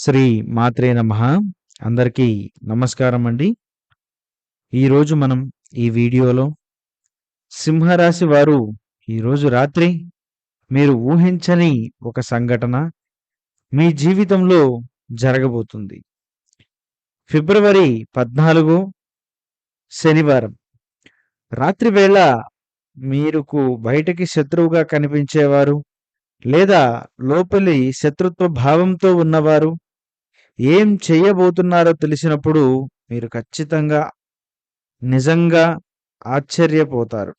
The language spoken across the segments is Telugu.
శ్రీ మాత్రే నమ. అందరికీ నమస్కారం అండి. ఈరోజు మనం ఈ వీడియోలో సింహరాశి వారు ఈరోజు రాత్రి మీరు ఊహించని ఒక సంఘటన మీ జీవితంలో జరగబోతుంది. ఫిబ్రవరి పద్నాలుగు శనివారం. రాత్రి వేళ మీరుకు బయటకి శత్రువుగా కనిపించేవారు లేదా లోపలి శత్రుత్వ భావంతో ఉన్నవారు ఏం చేయబోతున్నారో తెలిసినప్పుడు మీరు ఖచ్చితంగా నిజంగా ఆశ్చర్యపోతారు.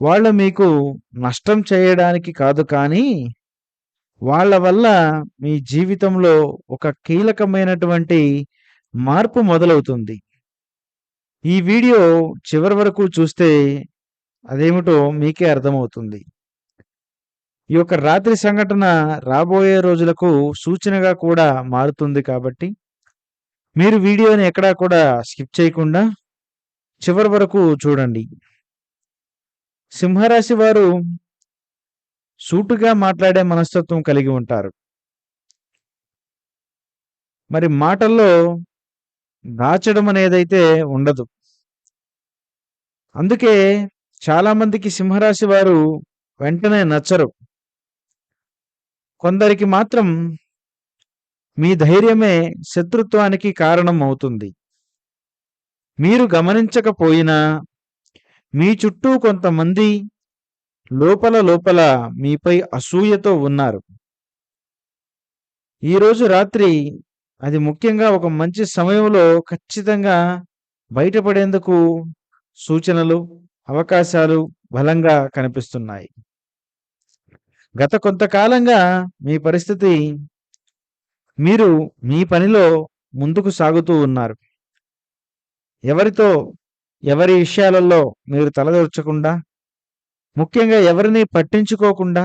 వాళ్ళు మీకు నష్టం చేయడానికి కాదు కానీ వాళ్ళ వల్ల మీ జీవితంలో ఒక కీలకమైనటువంటి మార్పు మొదలవుతుంది. ఈ వీడియో చివరి వరకు చూస్తే అదేమిటో మీకే అర్థమవుతుంది. ఈ యొక్క రాత్రి సంఘటన రాబోయే రోజులకు సూచనగా కూడా మారుతుంది కాబట్టి మీరు వీడియోని ఎక్కడా కూడా స్కిప్ చేయకుండా చివరి వరకు చూడండి. సింహరాశి వారు సూటుగా మాట్లాడే మనస్తత్వం కలిగి ఉంటారు. మరి మాటల్లో దాచడం అనేదైతే ఉండదు. అందుకే చాలామందికి సింహరాశి వారు వెంటనే నచ్చరు. కొందరికి మాత్రం మీ ధైర్యమే శత్రుత్వానికి కారణం అవుతుంది మీరు గమనించకపోయినా మీ చుట్టూ కొంతమంది లోపల లోపల మీపై అసూయతో ఉన్నారు. ఈరోజు రాత్రి అది ముఖ్యంగా ఒక మంచి సమయంలో ఖచ్చితంగా బయటపడేందుకు సూచనలు అవకాశాలు బలంగా కనిపిస్తున్నాయి. గత కొంతకాలంగా మీ పరిస్థితి మీరు మీ పనిలో ముందుకు సాగుతూ ఉన్నారు. ఎవరితో ఎవరి విషయాలలో మీరు తలదూర్చకుండా ముఖ్యంగా ఎవరిని పట్టించుకోకుండా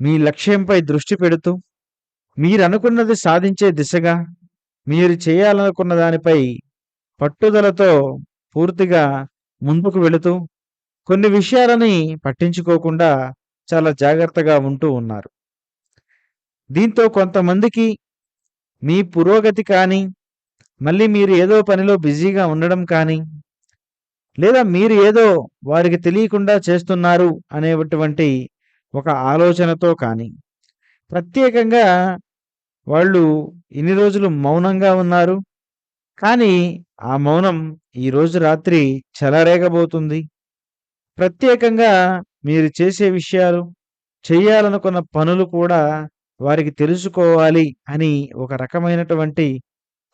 మీ లక్ష్యంపై దృష్టి పెడుతూ మీరు అనుకున్నది సాధించే దిశగా మీరు చేయాలనుకున్న దానిపై పట్టుదలతో పూర్తిగా ముందుకు వెళుతూ కొన్ని విషయాలని పట్టించుకోకుండా చాలా జాగ్రత్తగా ఉంటూ ఉన్నారు. దీంతో కొంతమందికి మీ పురోగతి కానీ మళ్ళీ మీరు ఏదో పనిలో బిజీగా ఉండడం కానీ లేదా మీరు ఏదో వారికి తెలియకుండా చేస్తున్నారు అనేటువంటి ఒక ఆలోచనతో కానీ ప్రత్యేకంగా వాళ్ళు ఇన్ని రోజులు మౌనంగా ఉన్నారు. కానీ ఆ మౌనం ఈరోజు రాత్రి చెలరేగబోతుంది. ప్రత్యేకంగా మీరు చేసే విషయాలు చేయాలనుకున్న పనులు కూడా వారికి తెలుసుకోవాలి అని ఒక రకమైనటువంటి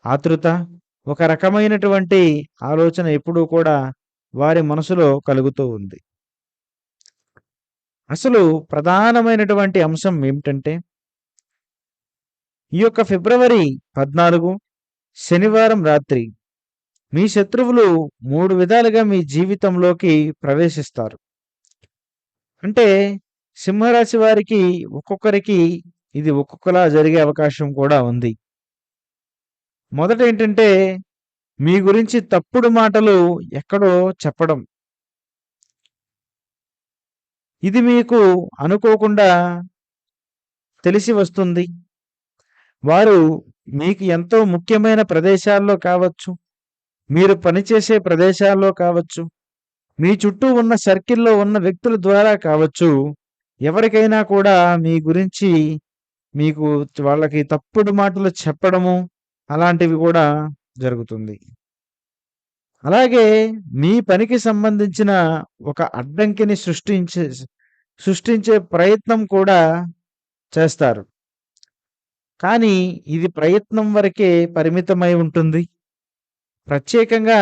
ఆతృత ఒక రకమైనటువంటి ఆలోచన ఎప్పుడూ కూడా వారి మనసులో కలుగుతూ ఉంది. అసలు ప్రధానమైనటువంటి అంశం ఏమిటంటే ఈ యొక్క ఫిబ్రవరి పద్నాలుగు శనివారం రాత్రి మీ శత్రువులు మూడు విధాలుగా మీ జీవితంలోకి ప్రవేశిస్తారు. అంటే సింహరాశి వారికి ఒక్కొక్కరికి ఇది ఒక్కొక్కలా జరిగే అవకాశం కూడా ఉంది. మొదట ఏంటంటే మీ గురించి తప్పుడు మాటలు ఎక్కడో చెప్పడం. ఇది మీకు అనుకోకుండా తెలిసి వస్తుంది. వారు మీకు ఎంతో ముఖ్యమైన ప్రదేశాల్లో కావచ్చు మీరు పనిచేసే ప్రదేశాల్లో కావచ్చు మీ చుట్టూ ఉన్న సర్కిల్లో ఉన్న వ్యక్తుల ద్వారా కావచ్చు. ఎవరికైనా కూడా మీ గురించి మీకు వాళ్ళకి తప్పుడు మాటలు చెప్పడము అలాంటివి కూడా జరుగుతుంది. అలాగే మీ పనికి సంబంధించిన ఒక అడ్డంకిని సృష్టించే సృష్టించే ప్రయత్నం కూడా చేస్తారు. కానీ ఇది ప్రయత్నం వరకే పరిమితమై ఉంటుంది. ప్రత్యేకంగా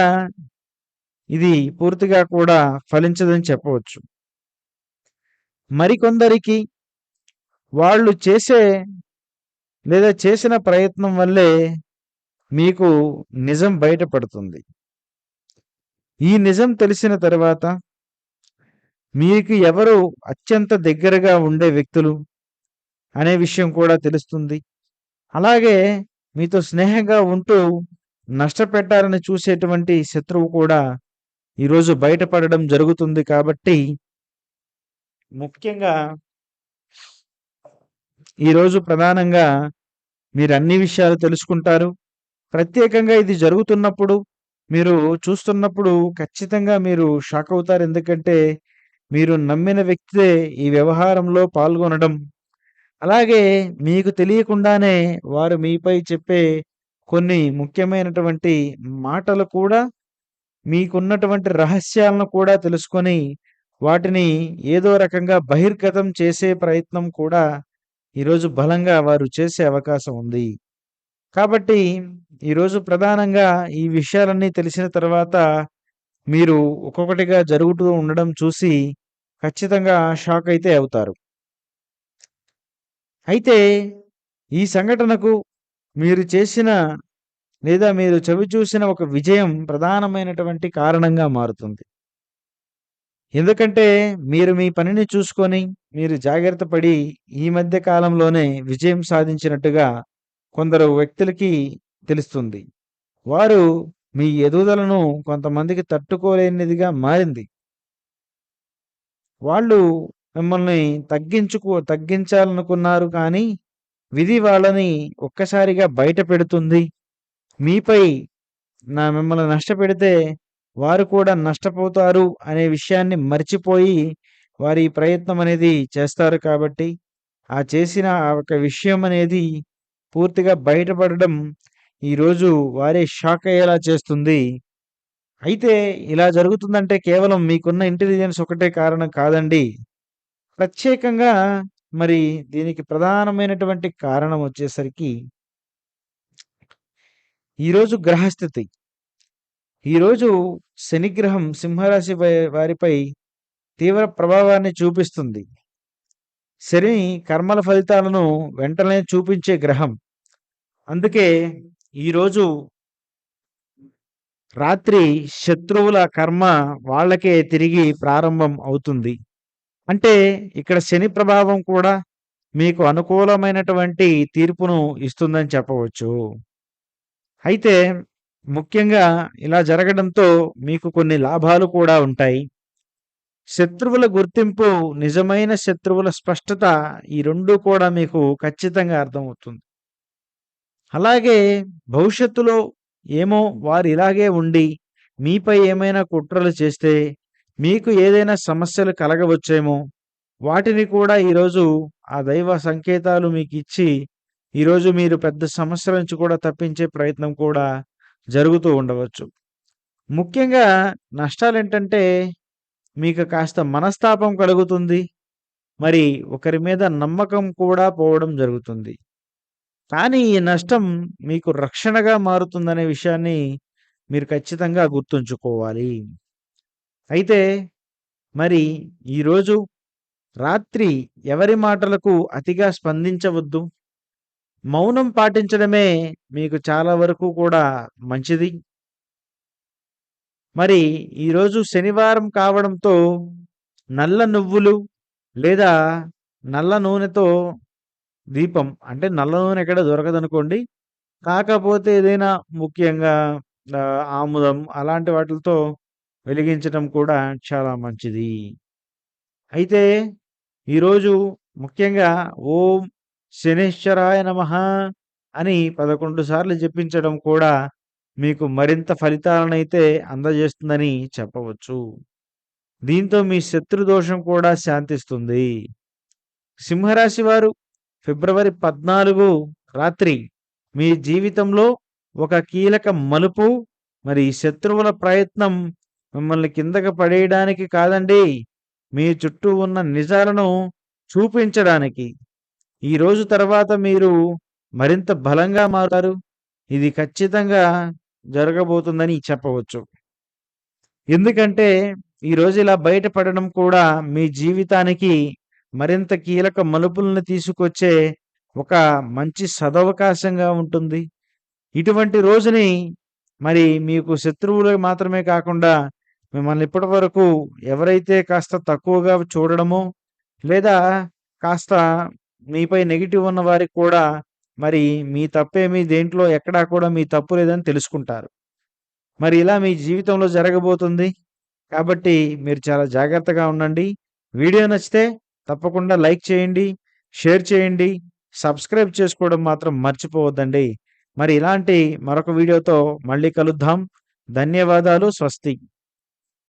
ఇది పూర్తిగా కూడా ఫలించదని చెప్పవచ్చు. మరికొందరికి వాళ్ళు చేసే లేదా చేసిన ప్రయత్నం వల్లే మీకు నిజం బయటపడుతుంది. ఈ నిజం తెలిసిన తర్వాత మీకు ఎవరు అత్యంత దగ్గరగా ఉండే వ్యక్తులు అనే విషయం కూడా తెలుస్తుంది. అలాగే మీతో స్నేహంగా ఉంటూ నష్టపెట్టాలని చూసేటువంటి శత్రువు కూడా ఈరోజు బయటపడడం జరుగుతుంది కాబట్టి ముఖ్యంగా ఈరోజు ప్రధానంగా మీరు అన్ని విషయాలు తెలుసుకుంటారు. ప్రత్యేకంగా ఇది జరుగుతున్నప్పుడు మీరు చూస్తున్నప్పుడు ఖచ్చితంగా మీరు షాక్ అవుతారు. ఎందుకంటే మీరు నమ్మిన వ్యక్తే ఈ వ్యవహారంలో పాల్గొనడం, అలాగే మీకు తెలియకుండానే వారు మీపై చెప్పే కొన్ని ముఖ్యమైనటువంటి మాటలు కూడా మీకున్నటువంటి రహస్యాలను కూడా తెలుసుకొని వాటిని ఏదో రకంగా బహిర్గతం చేసే ప్రయత్నం కూడా ఈరోజు బలంగా వారు చేసే అవకాశం ఉంది. కాబట్టి ఈరోజు ప్రధానంగా ఈ విషయాలన్నీ తెలిసిన తర్వాత మీరు ఒక్కొక్కటిగా జరుగుతూ ఉండడం చూసి ఖచ్చితంగా షాక్ అయితే అవుతారు. అయితే ఈ సంఘటనకు మీరు చేసిన లేదా మీరు చవిచూసిన ఒక విజయం ప్రధానమైనటువంటి కారణంగా మారుతుంది. ఎందుకంటే మీరు మీ పనిని చూసుకొని మీరు జాగ్రత్త పడి ఈ మధ్య కాలంలోనే విజయం సాధించినట్టుగా కొందరు వ్యక్తులకి తెలుస్తుంది. వారు మీ ఎదుగుదలను కొంతమందికి తట్టుకోలేనిదిగా మారింది. వాళ్ళు మిమ్మల్ని తగ్గించుకో తగ్గించాలనుకున్నారు కానీ విధి వాళ్ళని ఒక్కసారిగా బయట పెడుతుంది. మీపై నా మిమ్మల్ని నష్టపెడితే వారు కూడా నష్టపోతారు అనే విషయాన్ని మర్చిపోయి వారి ప్రయత్నం అనేది చేస్తారు కాబట్టి ఆ చేసిన ఆ ఒక విషయం అనేది పూర్తిగా బయటపడడం ఈరోజు వారే షాక్ అయ్యేలా చేస్తుంది. అయితే ఇలా జరుగుతుందంటే కేవలం మీకున్న ఇంటెలిజెన్స్ ఒకటే కారణం కాదండి. ప్రత్యేకంగా మరి దీనికి ప్రధానమైనటువంటి కారణం వచ్చేసరికి ఈరోజు గ్రహస్థితి. ఈరోజు శనిగ్రహం సింహరాశి వారిపై తీవ్ర ప్రభావాన్ని చూపిస్తుంది. శని కర్మల ఫలితాలను వెంటనే చూపించే గ్రహం. అందుకే ఈరోజు రాత్రి శత్రువుల కర్మ వాళ్ళకే తిరిగి ప్రారంభం అవుతుంది. అంటే ఇక్కడ శని ప్రభావం కూడా మీకు అనుకూలమైనటువంటి తీర్పును ఇస్తుందని చెప్పవచ్చు. అయితే ముఖ్యంగా ఇలా జరగడంతో మీకు కొన్ని లాభాలు కూడా ఉంటాయి. శత్రువుల గుర్తింపు, నిజమైన శత్రువుల స్పష్టత ఈ రెండూ కూడా మీకు ఖచ్చితంగా అర్థమవుతుంది. అలాగే భవిష్యత్తులో ఏమో వారు ఇలాగే ఉండి మీపై ఏమైనా కుట్రలు చేస్తే మీకు ఏదైనా సమస్యలు కలగవచ్చేమో వాటిని కూడా ఈరోజు ఆ దైవ సంకేతాలు మీకు ఇచ్చి ఈరోజు మీరు పెద్ద సమస్యల నుంచి కూడా తప్పించే ప్రయత్నం కూడా జరుగుతూ ఉండవచ్చు. ముఖ్యంగా నష్టాలు ఏంటంటే మీకు కాస్త మనస్తాపం కలుగుతుంది. మరి ఒకరి మీద నమ్మకం కూడా పోవడం జరుగుతుంది. కానీ ఈ నష్టం మీకు రక్షణగా మారుతుందనే విషయాన్ని మీరు ఖచ్చితంగా గుర్తుంచుకోవాలి. అయితే మరి ఈరోజు రాత్రి ఎవరి మాటలకు అతిగా స్పందించవద్దు. మౌనం పాటించడమే మీకు చాలా వరకు కూడా మంచిది. మరి ఈరోజు శనివారం కావడంతో నల్ల నువ్వులు లేదా నల్ల నూనెతో దీపం అంటే నల్ల నూనె ఎక్కడ దొరకదనుకోండి. కాకపోతే ఏదైనా ముఖ్యంగా ఆముదం అలాంటి వాటిలతో వెలిగించడం కూడా చాలా మంచిది. అయితే ఈరోజు ముఖ్యంగా ఓం శనిశ్చరాయ నమ అని 11 సార్లు జపించడం కూడా మీకు మరింత ఫలితాలనైతే అందజేస్తుందని చెప్పవచ్చు. దీంతో మీ శత్రు దోషం కూడా శాంతిస్తుంది. సింహరాశి వారు ఫిబ్రవరి 14 రాత్రి మీ జీవితంలో ఒక కీలక మలుపు మరి శత్రువుల ప్రయత్నం మిమ్మల్ని కిందకి పడేయడానికి కాదండి. మీ చుట్టూ ఉన్న నిజాలను చూపించడానికి. ఈ రోజు తర్వాత మీరు మరింత బలంగా మారుతారు. ఇది ఖచ్చితంగా జరగబోతుందని చెప్పవచ్చు. ఎందుకంటే ఈరోజు ఇలా బయటపడడం కూడా మీ జీవితానికి మరింత కీలక మలుపులను తీసుకొచ్చే ఒక మంచి సదవకాశంగా ఉంటుంది. ఇటువంటి రోజుని మరి మీకు శత్రువులు మాత్రమే కాకుండా మిమ్మల్ని ఇప్పటివరకు ఎవరైతే కాస్త తక్కువగా చూడడమో లేదా కాస్త మీపై నెగిటివ్ ఉన్న వారికి కూడా మరి మీ తప్పేమీ దేంట్లో ఎక్కడా కూడా మీ తప్పు లేదని తెలుసుకుంటారు. మరి ఇలా మీ జీవితంలో జరగబోతుంది. కాబట్టి మీరు చాలా జాగ్రత్తగా ఉండండి. వీడియో నచ్చితే తప్పకుండా లైక్ చేయండి, షేర్ చేయండి, సబ్స్క్రైబ్ చేసుకోవడం మాత్రం మర్చిపోవద్దండి. మరి ఇలాంటి మరొక వీడియోతో మళ్ళీ కలుద్దాం. ధన్యవాదాలు. స్వస్తి.